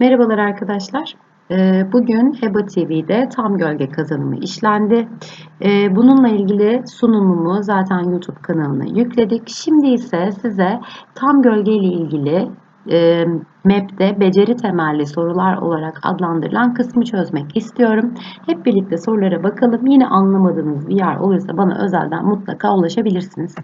Merhabalar arkadaşlar. Ee, Bugün HEBA TV'de tam gölge kazanımı işlendi. Ee, Bununla ilgili sunumumu zaten YouTube kanalına yükledik. Şimdi ise size tam gölge ile ilgili e, MEP'te beceri temelli sorular olarak adlandırılan kısmı çözmek istiyorum. Hep birlikte sorulara bakalım. Yine anlamadığınız bir yer olursa bana özelden mutlaka ulaşabilirsiniz.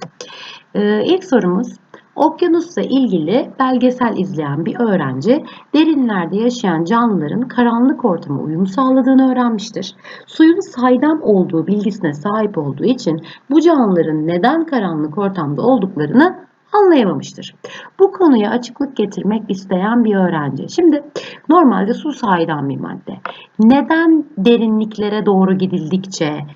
Ee, İlk sorumuz Okyanusla ilgili belgesel izleyen bir öğrenci derinlerde yaşayan canlıların karanlık ortama uyum sağladığını öğrenmiştir. Suyun saydam olduğu bilgisine sahip olduğu için bu canlıların neden karanlık ortamda olduklarını anlayamamıştır. Bu konuya açıklık getirmek isteyen bir öğrenci. Şimdi normalde su saydam bir madde. Neden derinliklere doğru gidildikçe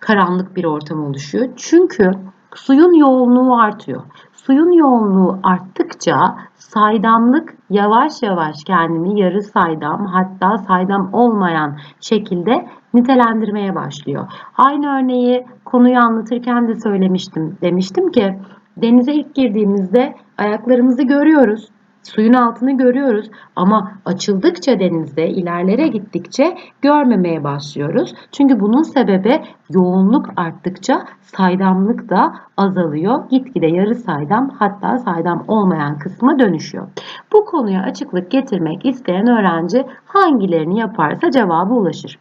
karanlık bir ortam oluşuyor? Çünkü suyun yoğunluğu artıyor. Suyun yoğunluğu arttıkça saydamlık yavaş yavaş kendini yarı saydam hatta saydam olmayan şekilde nitelendirmeye başlıyor. Aynı örneği konuyu anlatırken de söylemiştim. Demiştim ki denize ilk girdiğimizde ayaklarımızı görüyoruz. Suyun altını görüyoruz ama açıldıkça denizde ilerlere gittikçe görmemeye başlıyoruz. Çünkü bunun sebebi yoğunluk arttıkça saydamlık da azalıyor. Gitgide yarı saydam hatta saydam olmayan kısma dönüşüyor. Bu konuya açıklık getirmek isteyen öğrenci hangilerini yaparsa cevaba ulaşır.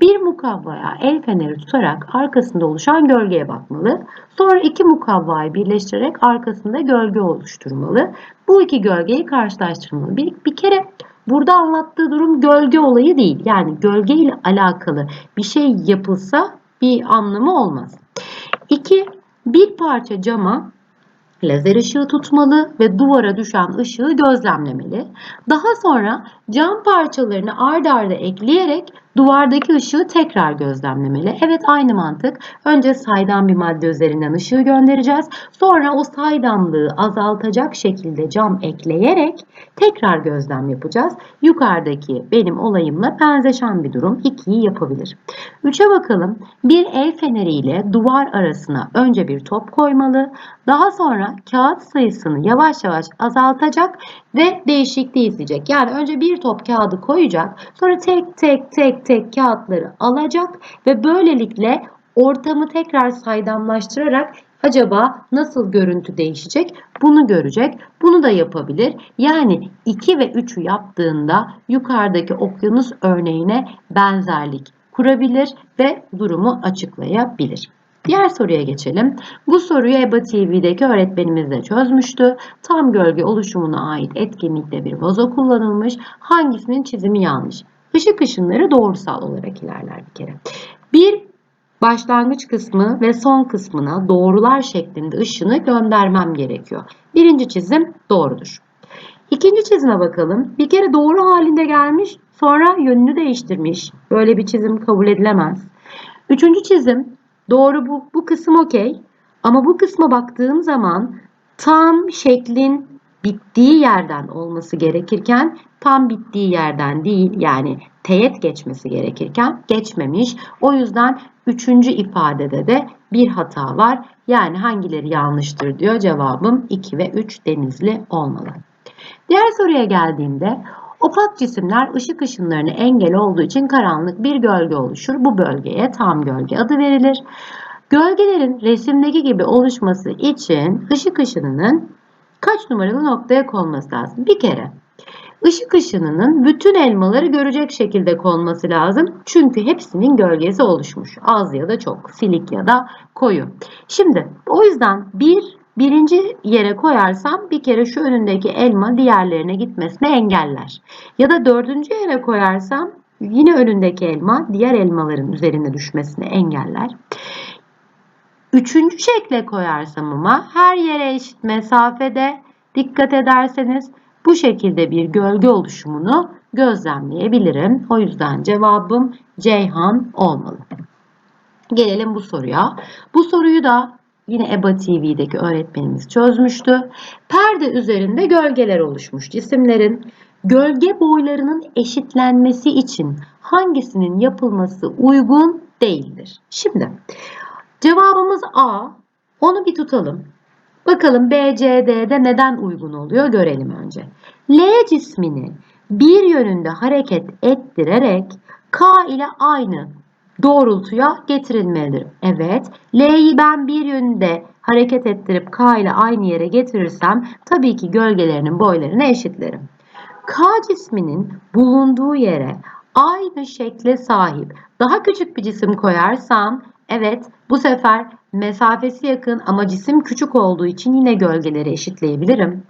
Bir mukavvaya el feneri tutarak arkasında oluşan gölgeye bakmalı. Sonra iki mukavvayı birleştirerek arkasında gölge oluşturmalı. Bu iki gölgeyi karşılaştırmalı. Bir, bir kere burada anlattığı durum gölge olayı değil. Yani gölge ile alakalı bir şey yapılsa bir anlamı olmaz. İki, bir parça cama lazer ışığı tutmalı ve duvara düşen ışığı gözlemlemeli. Daha sonra cam parçalarını ard arda ekleyerek duvardaki ışığı tekrar gözlemlemeli. Evet aynı mantık. Önce saydam bir madde üzerinden ışığı göndereceğiz. Sonra o saydamlığı azaltacak şekilde cam ekleyerek tekrar gözlem yapacağız. Yukarıdaki benim olayımla benzeşen bir durum. 2'yi yapabilir. 3'e bakalım. Bir el feneriyle duvar arasına önce bir top koymalı. Daha sonra kağıt sayısını yavaş yavaş azaltacak ve değişikliği izleyecek. Yani önce bir top kağıdı koyacak. Sonra tek tek tek tek kağıtları alacak ve böylelikle ortamı tekrar saydamlaştırarak acaba nasıl görüntü değişecek bunu görecek. Bunu da yapabilir. Yani 2 ve 3'ü yaptığında yukarıdaki okyanus örneğine benzerlik kurabilir ve durumu açıklayabilir. Diğer soruya geçelim. Bu soruyu EBA TV'deki öğretmenimiz de çözmüştü. Tam gölge oluşumuna ait etkinlikte bir vazo kullanılmış. Hangisinin çizimi yanlış? Işık ışınları doğrusal olarak ilerler bir kere. Bir başlangıç kısmı ve son kısmına doğrular şeklinde ışını göndermem gerekiyor. Birinci çizim doğrudur. İkinci çizime bakalım. Bir kere doğru halinde gelmiş, sonra yönünü değiştirmiş. Böyle bir çizim kabul edilemez. Üçüncü çizim doğru bu, bu kısım okey. Ama bu kısma baktığım zaman tam şeklin bittiği yerden olması gerekirken tam bittiği yerden değil yani teğet geçmesi gerekirken geçmemiş. O yüzden üçüncü ifadede de bir hata var. Yani hangileri yanlıştır diyor cevabım 2 ve 3 denizli olmalı. Diğer soruya geldiğimde opak cisimler ışık ışınlarına engel olduğu için karanlık bir gölge oluşur. Bu bölgeye tam gölge adı verilir. Gölgelerin resimdeki gibi oluşması için ışık ışınının kaç numaralı noktaya konması lazım? Bir kere ışık ışınının bütün elmaları görecek şekilde konması lazım. Çünkü hepsinin gölgesi oluşmuş. Az ya da çok, silik ya da koyu. Şimdi o yüzden bir birinci yere koyarsam bir kere şu önündeki elma diğerlerine gitmesini engeller. Ya da dördüncü yere koyarsam yine önündeki elma diğer elmaların üzerine düşmesini engeller. Üçüncü şekle koyarsam ama her yere eşit mesafede dikkat ederseniz bu şekilde bir gölge oluşumunu gözlemleyebilirim. O yüzden cevabım Ceyhan olmalı. Gelelim bu soruya. Bu soruyu da yine EBA TV'deki öğretmenimiz çözmüştü. Perde üzerinde gölgeler oluşmuş cisimlerin gölge boylarının eşitlenmesi için hangisinin yapılması uygun değildir? Şimdi cevabımız A. Onu bir tutalım. Bakalım BCD'de neden uygun oluyor görelim önce. L cismini bir yönünde hareket ettirerek K ile aynı doğrultuya getirilmelidir. Evet, L'yi ben bir yönde hareket ettirip K ile aynı yere getirirsem tabii ki gölgelerinin boylarını eşitlerim. K cisminin bulunduğu yere aynı şekle sahip daha küçük bir cisim koyarsam evet bu sefer mesafesi yakın ama cisim küçük olduğu için yine gölgeleri eşitleyebilirim.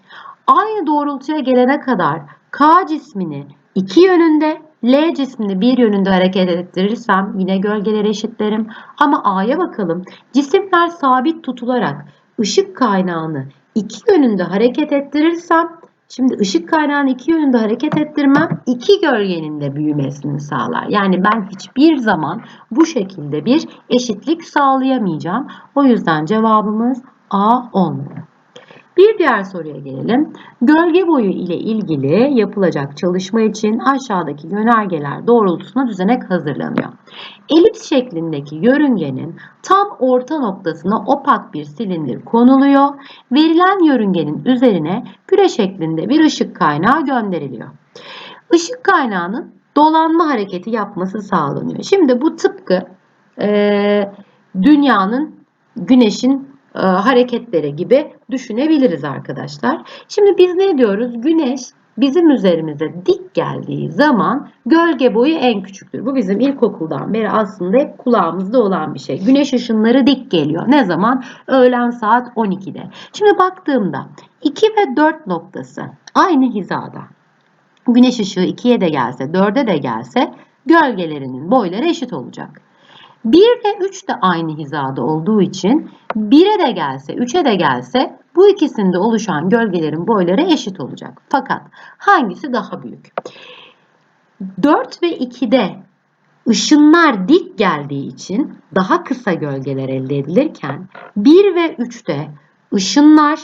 Aynı doğrultuya gelene kadar K cismini iki yönünde L cismini bir yönünde hareket ettirirsem yine gölgeleri eşitlerim. Ama A'ya bakalım. Cisimler sabit tutularak ışık kaynağını iki yönünde hareket ettirirsem Şimdi ışık kaynağını iki yönünde hareket ettirmem iki gölgenin de büyümesini sağlar. Yani ben hiçbir zaman bu şekilde bir eşitlik sağlayamayacağım. O yüzden cevabımız A olmalı. Bir diğer soruya gelelim. Gölge boyu ile ilgili yapılacak çalışma için aşağıdaki yönergeler doğrultusunda düzenek hazırlanıyor. Elips şeklindeki yörüngenin tam orta noktasına opak bir silindir konuluyor. Verilen yörüngenin üzerine küre şeklinde bir ışık kaynağı gönderiliyor. Işık kaynağının dolanma hareketi yapması sağlanıyor. Şimdi bu tıpkı e, dünyanın güneşin e, hareketleri gibi düşünebiliriz arkadaşlar. Şimdi biz ne diyoruz? Güneş bizim üzerimize dik geldiği zaman gölge boyu en küçüktür. Bu bizim ilkokuldan beri aslında hep kulağımızda olan bir şey. Güneş ışınları dik geliyor. Ne zaman? Öğlen saat 12'de. Şimdi baktığımda 2 ve 4 noktası aynı hizada. Güneş ışığı 2'ye de gelse, 4'e de gelse gölgelerinin boyları eşit olacak. 1 ile 3 de aynı hizada olduğu için 1'e de gelse 3'e de gelse bu ikisinde oluşan gölgelerin boyları eşit olacak. Fakat hangisi daha büyük? 4 ve 2'de ışınlar dik geldiği için daha kısa gölgeler elde edilirken 1 ve 3'te ışınlar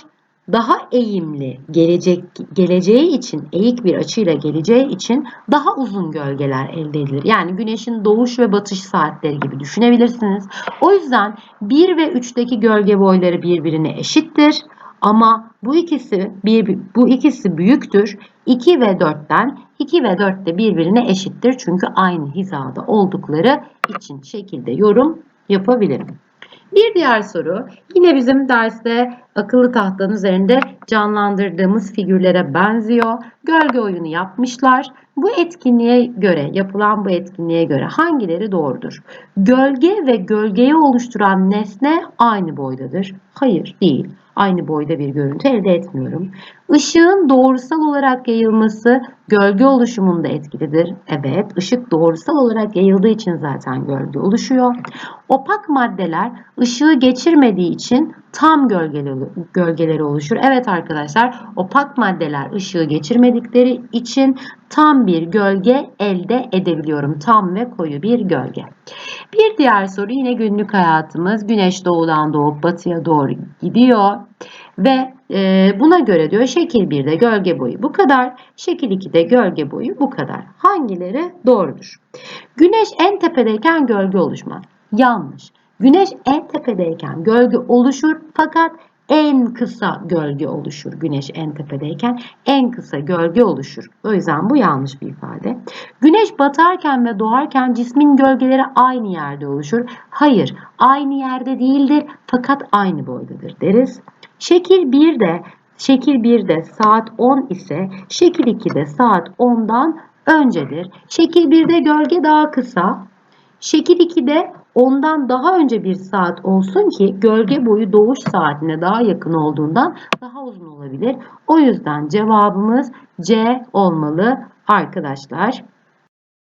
daha eğimli gelecek geleceği için eğik bir açıyla geleceği için daha uzun gölgeler elde edilir. Yani güneşin doğuş ve batış saatleri gibi düşünebilirsiniz. O yüzden 1 ve 3'teki gölge boyları birbirine eşittir. Ama bu ikisi bir, bu ikisi büyüktür. 2 ve 4'ten 2 ve 4 de birbirine eşittir. Çünkü aynı hizada oldukları için şekilde yorum yapabilirim. Bir diğer soru yine bizim derste akıllı tahtanın üzerinde canlandırdığımız figürlere benziyor. Gölge oyunu yapmışlar. Bu etkinliğe göre, yapılan bu etkinliğe göre hangileri doğrudur? Gölge ve gölgeyi oluşturan nesne aynı boydadır. Hayır, değil. Aynı boyda bir görüntü elde etmiyorum. Işığın doğrusal olarak yayılması gölge oluşumunda etkilidir. Evet, ışık doğrusal olarak yayıldığı için zaten gölge oluşuyor. Opak maddeler ışığı geçirmediği için tam gölgeleri, gölgeleri oluşur. Evet arkadaşlar, opak maddeler ışığı geçirmedikleri için tam bir gölge elde edebiliyorum. Tam ve koyu bir gölge. Bir diğer soru yine günlük hayatımız. Güneş doğudan doğup batıya doğru gidiyor. Ve e, buna göre diyor şekil 1'de gölge boyu bu kadar, şekil 2'de gölge boyu bu kadar. Hangileri doğrudur? Güneş en tepedeyken gölge oluşmaz. Yanlış. Güneş en tepedeyken gölge oluşur fakat en kısa gölge oluşur. Güneş en tepedeyken en kısa gölge oluşur. O yüzden bu yanlış bir ifade. Güneş batarken ve doğarken cismin gölgeleri aynı yerde oluşur. Hayır, aynı yerde değildir fakat aynı boydadır deriz. Şekil 1'de şekil 1'de saat 10 ise şekil 2'de saat 10'dan öncedir. Şekil 1'de gölge daha kısa. Şekil 2'de ondan daha önce bir saat olsun ki gölge boyu doğuş saatine daha yakın olduğundan daha uzun olabilir. O yüzden cevabımız C olmalı arkadaşlar.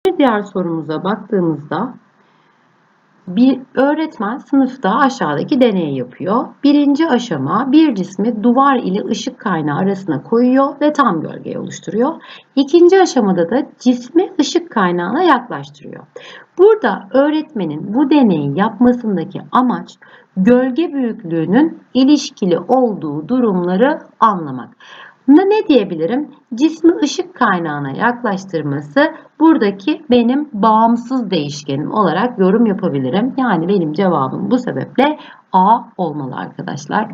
Bir diğer sorumuza baktığımızda bir öğretmen sınıfta aşağıdaki deneyi yapıyor. Birinci aşama bir cismi duvar ile ışık kaynağı arasına koyuyor ve tam gölge oluşturuyor. İkinci aşamada da cismi ışık kaynağına yaklaştırıyor. Burada öğretmenin bu deneyi yapmasındaki amaç gölge büyüklüğünün ilişkili olduğu durumları anlamak. Buna ne diyebilirim? Cismi ışık kaynağına yaklaştırması buradaki benim bağımsız değişkenim olarak yorum yapabilirim. Yani benim cevabım bu sebeple A olmalı arkadaşlar.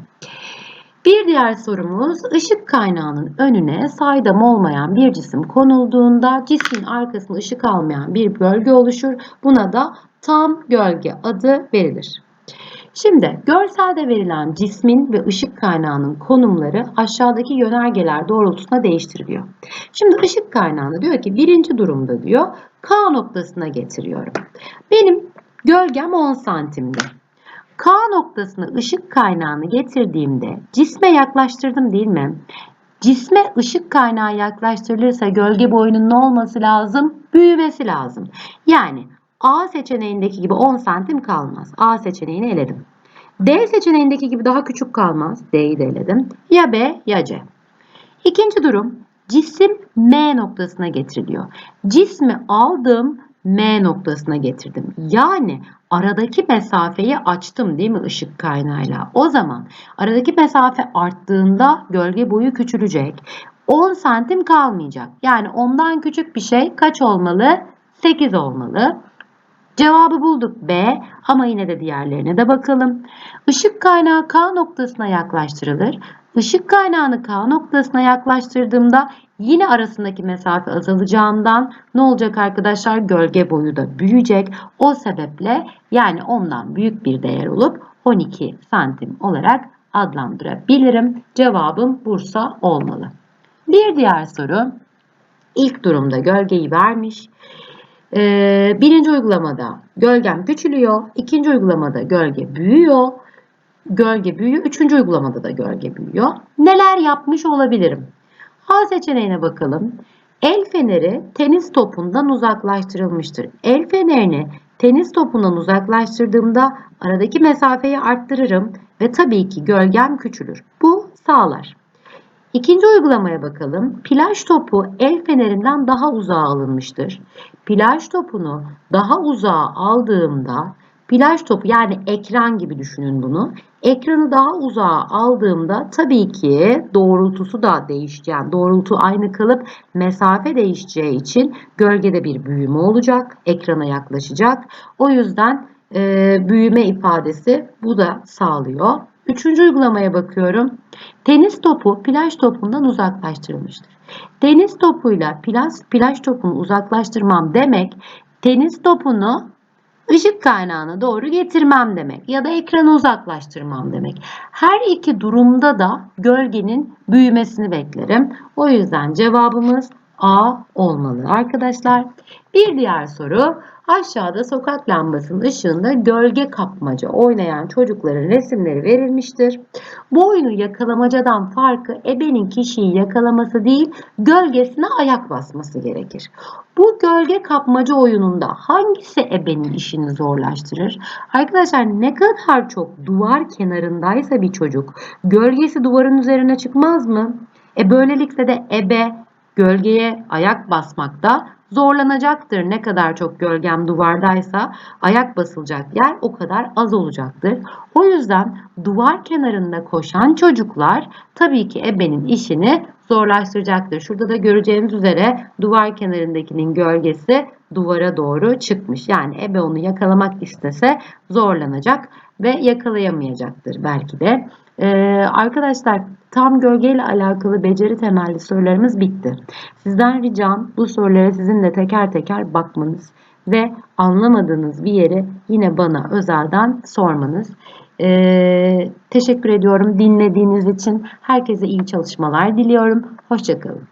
Bir diğer sorumuz ışık kaynağının önüne saydam olmayan bir cisim konulduğunda cismin arkasında ışık almayan bir gölge oluşur. Buna da tam gölge adı verilir. Şimdi görselde verilen cismin ve ışık kaynağının konumları aşağıdaki yönergeler doğrultusunda değiştiriliyor. Şimdi ışık kaynağını diyor ki birinci durumda diyor K noktasına getiriyorum. Benim gölgem 10 santimde. K noktasına ışık kaynağını getirdiğimde cisme yaklaştırdım değil mi? Cisme ışık kaynağı yaklaştırılırsa gölge boyunun ne olması lazım? Büyümesi lazım. Yani A seçeneğindeki gibi 10 santim kalmaz. A seçeneğini eledim. D seçeneğindeki gibi daha küçük kalmaz. D'yi de eledim. Ya B ya C. İkinci durum cisim M noktasına getiriliyor. Cismi aldım M noktasına getirdim. Yani aradaki mesafeyi açtım değil mi ışık kaynağıyla? O zaman aradaki mesafe arttığında gölge boyu küçülecek. 10 santim kalmayacak. Yani ondan küçük bir şey kaç olmalı? 8 olmalı. Cevabı bulduk B ama yine de diğerlerine de bakalım. Işık kaynağı K noktasına yaklaştırılır. Işık kaynağını K noktasına yaklaştırdığımda yine arasındaki mesafe azalacağından ne olacak arkadaşlar? Gölge boyu da büyüyecek. O sebeple yani ondan büyük bir değer olup 12 santim olarak adlandırabilirim. Cevabım Bursa olmalı. Bir diğer soru. İlk durumda gölgeyi vermiş. Ee, birinci uygulamada gölgem küçülüyor. ikinci uygulamada gölge büyüyor. Gölge büyüyor. Üçüncü uygulamada da gölge büyüyor. Neler yapmış olabilirim? A seçeneğine bakalım. El feneri tenis topundan uzaklaştırılmıştır. El fenerini tenis topundan uzaklaştırdığımda aradaki mesafeyi arttırırım ve tabii ki gölgem küçülür. Bu sağlar. İkinci uygulamaya bakalım. Plaj topu el fenerinden daha uzağa alınmıştır. Plaj topunu daha uzağa aldığımda plaj topu yani ekran gibi düşünün bunu. Ekranı daha uzağa aldığımda tabii ki doğrultusu da değişeceği, doğrultu aynı kalıp mesafe değişeceği için gölgede bir büyüme olacak. Ekrana yaklaşacak. O yüzden e, büyüme ifadesi bu da sağlıyor. Üçüncü uygulamaya bakıyorum. Tenis topu plaj topundan uzaklaştırılmıştır. Tenis topuyla plaj, plaj topunu uzaklaştırmam demek tenis topunu ışık kaynağına doğru getirmem demek ya da ekranı uzaklaştırmam demek. Her iki durumda da gölgenin büyümesini beklerim. O yüzden cevabımız A olmalı arkadaşlar. Bir diğer soru aşağıda sokak lambasının ışığında gölge kapmaca oynayan çocukların resimleri verilmiştir. Bu oyunu yakalamacadan farkı ebenin kişiyi yakalaması değil gölgesine ayak basması gerekir. Bu gölge kapmaca oyununda hangisi ebenin işini zorlaştırır? Arkadaşlar ne kadar çok duvar kenarındaysa bir çocuk gölgesi duvarın üzerine çıkmaz mı? E böylelikle de ebe gölgeye ayak basmakta zorlanacaktır. Ne kadar çok gölgem duvardaysa ayak basılacak yer o kadar az olacaktır. O yüzden duvar kenarında koşan çocuklar tabii ki ebenin işini zorlaştıracaktır. Şurada da göreceğiniz üzere duvar kenarındakinin gölgesi duvara doğru çıkmış. Yani ebe onu yakalamak istese zorlanacak ve yakalayamayacaktır belki de. Ee, arkadaşlar tam gölgeyle alakalı beceri temelli sorularımız bitti. Sizden ricam bu sorulara sizin de teker teker bakmanız ve anlamadığınız bir yeri yine bana özelden sormanız. Ee, teşekkür ediyorum dinlediğiniz için. Herkese iyi çalışmalar diliyorum. Hoşçakalın.